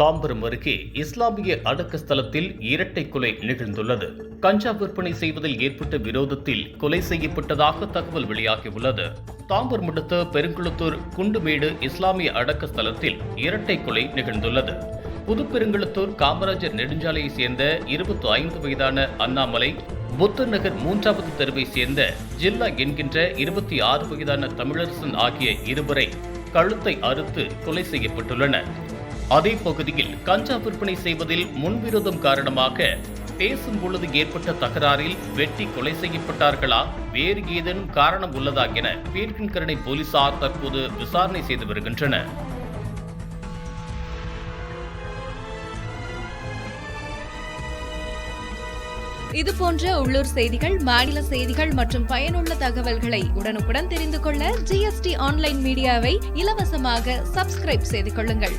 தாம்பரம் அருகே இஸ்லாமிய அடக்க ஸ்தலத்தில் இரட்டை கொலை நிகழ்ந்துள்ளது. கஞ்சா விற்பனை செய்வதில் ஏற்பட்ட விரோதத்தில் கொலை செய்யப்பட்டதாக தகவல் வெளியாகியுள்ளது. தாம்பரம் அடுத்த பெருங்குளத்தூர் குண்டுமேடு இஸ்லாமிய அடக்க ஸ்தலத்தில் இரட்டை கொலை நிகழ்ந்துள்ளது. புதுப்பெருங்குளத்தூர் காமராஜர் நெடுஞ்சாலையை சேர்ந்த இருபத்தி ஐந்து வயதான அண்ணாமலை புத்தர் நகர் மூன்றாவது தெருவை சேர்ந்த ஜில்லா என்கின்ற இருபத்தி ஆறு வயதான தமிழரசன் ஆகிய இருவரை கழுத்தை அறுத்து கொலை செய்யப்பட்டுள்ளனர். அதே பகுதியில் கஞ்சா விற்பனை செய்வதில் முன்விரோதம் காரணமாக பேசும் பொழுது ஏற்பட்ட தகராறில் வெட்டி கொலை செய்யப்பட்டார்களா? வேறு ஏதேனும் காரணம் உள்ளதா என பீர்கின்கரணை போலீசார் தற்போது விசாரணை செய்து வருகின்றனர். இது போன்ற உள்ளூர் செய்திகள் மாநில செய்திகள் மற்றும் பயனுள்ள தகவல்களை உடனுக்குடன் தெரிந்து கொள்ள ஜிஎஸ்டி ஆன்லைன் மீடியாவை இலவசமாக சப்ஸ்கிரைப் செய்து கொள்ளுங்கள்.